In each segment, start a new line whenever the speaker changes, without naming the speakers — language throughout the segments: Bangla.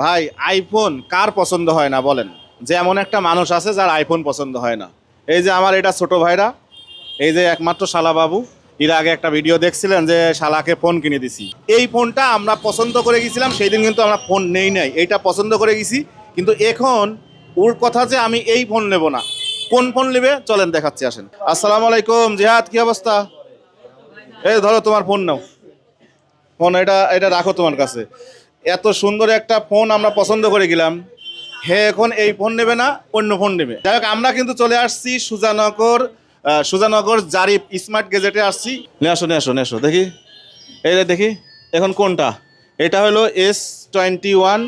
ভাই আইফোন কার পছন্দ হয় না বলেন? যে এমন একটা মানুষ আছে যার আইফোন পছন্দ হয় না। এই যে আমার এটা ছোট ভাইরা, এই যে একমাত্র শালা বাবু, এর আগে একটা ভিডিও দেখছিলেন যে শালাকে ফোন কিনে দিছি। এই ফোনটা আমরা পছন্দ করে গেছিলাম সেই দিন কিন্তু আমরা ফোন নেই নাই। এইটা পছন্দ করে গেছি, কিন্তু এখন ওর কথা যে আমি এই ফোন নেব না। কোন ফোন নেবে? চলেন দেখাচ্ছি, আসেন। আসসালামু আলাইকুম, জিহাদ, কি অবস্থা? এই ধরো তোমার ফোন নাও। ফোন এটা এটা রাখো তোমার কাছে। এত সুন্দর একটা ফোন আমরা পছন্দ করে গেলাম। হে, এখন এই ফোন নেবে না, অন্য ফোন নেবে। যাই হোক, আমরা কিন্তু চলে আসছি সুজানগর সুজানগর জারিফ স্মার্ট গেজেটে আসছি। নিয়ে আসো নিয়ে আসো নিয়ে আসো, দেখি। এই দেখি, এখন কোনটা? এটা হলো এস টোয়েন্টি ওয়ান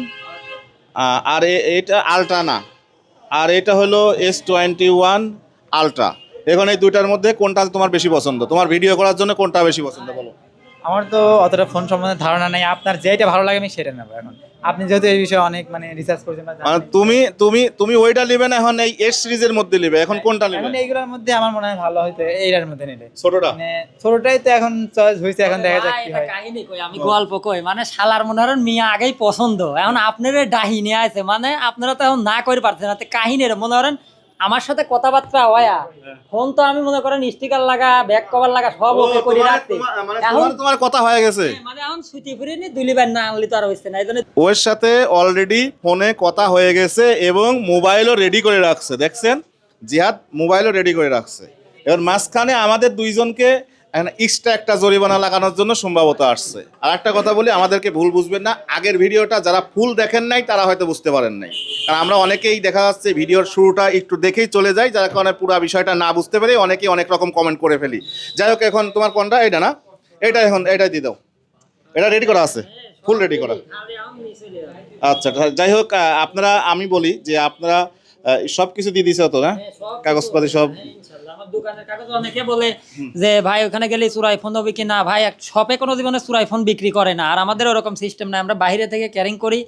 আর এটা আলট্রা না। আর এটা হলো এস টোয়েন্টি ওয়ান আলট্রা। এখন এই দুইটার মধ্যে কোনটা তোমার বেশি পছন্দ? তোমার ভিডিও করার জন্য কোনটা বেশি পছন্দ বলো?
আমার তো অতটা ফোন সম্বন্ধে ধারণা নেই। আপনার যেটা ভালো লাগে আমি সেটা নেব এখন। আপনি যেহেতু এই বিষয়ে অনেক মানে রিসার্চ করছেন
মানে তুমি তুমি তুমি ওইটা নেবে না এখন এই এস সিরিজের মধ্যে নেবে। এখন কোনটা নেবে?
এখন এইগুলোর মধ্যে আমার মনে হয় ভালো হয়তো এইটার মধ্যে নিলে
ছোটটা?
মানে ছোটটাই তো এখন চয়েস হয়েছে এখন দেখা যাক কি হয়।
কাহিনী কই? আমি গল্প কই। মানে শালার মনে হরেন মিয়া আগেই পছন্দ। এখন আপনার ডাহিনী আছে মানে আপনারা তো এখন না করে পারছেন না। তো কাহিনীর মনে করেন আমার সাথে কথাবার্তা হয়া ফোন তো আমি মনে করেন স্টিকার লাগা ব্যাক কভার লাগা সব ওকে করে রাখতে
মানে
এখন
তোমার কথা হয়ে গেছে।
মানে এখন ছুটি ফিরে নি দুলিবার না আনলি তো আর হইছে না এই জন্য
ওর সাথে অলরেডি ফোনে কথা হয়ে গেছে এবং মোবাইলও রেডি করে রাখছে দেখছেন? জিহাদ মোবাইলও রেডি করে রাখছে। এবার মাঝখানে আমাদের দুইজনকে এক্সট্রা একটা জরিমানা লাগানোর জন্য সম্ভবত আসছে। আর একটা কথা বলি, আমাদেরকে ভুল বুঝবেন না। আগের ভিডিওটা যারা ফুল দেখেন নাই, তারা হয়তো বুঝতে পারেন নাই। কারণ আমরা অনেকেই দেখা যাচ্ছে ভিডিওর শুরুটা একটু দেখেই চলে যাই, যার কারণে পুরো বিষয়টা না বুঝতে পেরে অনেকেই অনেক রকম কমেন্ট করে ফেলি। যাই হোক, এখন তোমার কোনটা? এটা না? এটা এখন এটাই দিয়ে দাও। এটা রেডি করা আছে? ফুল রেডি করা। আচ্ছা যাই হোক আপনারা, আমি বলি যে আপনারা সব কিছু দিয়ে দিছে তো না? কাগজপাতি সব।
আমার দোকানের কাগজ অনেকে বলে যে ভাই ওখানে গেলে চুরাই ফোন হবে কি না ভাই শপে কোনো জীবনে চুরাই ফোন বিক্রি করে না। আর আমাদের ওরকম সিস্টেম না আমরা বাইরে থেকে ক্যারিং করি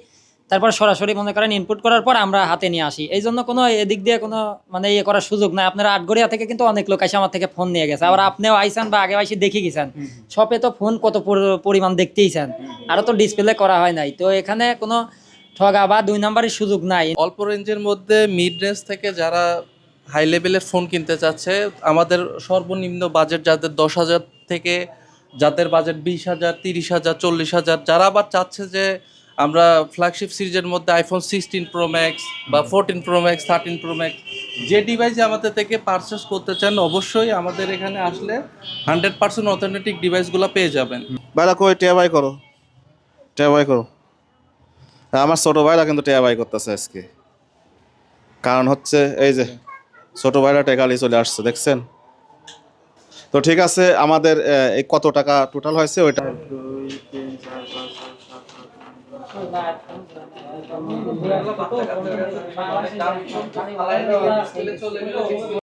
তারপর সরাসরি মনে করেন ইনপুট করার পর আমরা হাতে নিয়ে আসি। এই জন্য কোনো এদিক দিয়ে কোনো মানে ইয়ে করার সুযোগ নাই। আপনারা আটগড়িয়া থেকে কিন্তু অনেক লোক এসে আমার থেকে ফোন নিয়ে গেছে। আবার আপনিও আইসান বা আগে আইসে দেখে গেছেন। শপে তো ফোন কত পর- পরিমাণ দেখতেইছেন আরও তো ডিসপ্লে করা হয় নাই। তো এখানে কোনো ঠগা বা দুই নাম্বারের সুযোগ নাই।
অল্প রেঞ্জের মধ্যে মিড রেঞ্জ থেকে যারা হাই লেভেলের ফোন কিনতে চাচ্ছে আমাদের সর্বনিম্ন বাজেট যাদের দশ হাজার থেকে যাদের বাজেট বিশ হাজার তিরিশ হাজার চল্লিশ হাজার যারা আবার চাচ্ছে যে আমরা ফ্ল্যাগশিপ সিরিজের মধ্যে আইফোন সিক্সটিন প্রো ম্যাক্স বা fourteen pro max thirteen pro max যে ডিভাইস আমাদের থেকে পারচেস করতে চান অবশ্যই আমাদের এখানে আসলে হান্ড্রেড পার্সেন্ট অথেন্টিক ডিভাইসগুলো পেয়ে যাবেন।
বাইরা কই টিয়া বাই করো। টিয়া বাই করো। আমার ছোট ভাইরা কিন্তু টিয়া বাই করতেছে আজকে। কারণ হচ্ছে এই যে ছোট ভাইরা টেকালি চলে আসছে, দেখছেন? তো ঠিক আছে, আমাদের এই কত টাকা টোটাল হয়েছে ওইটা?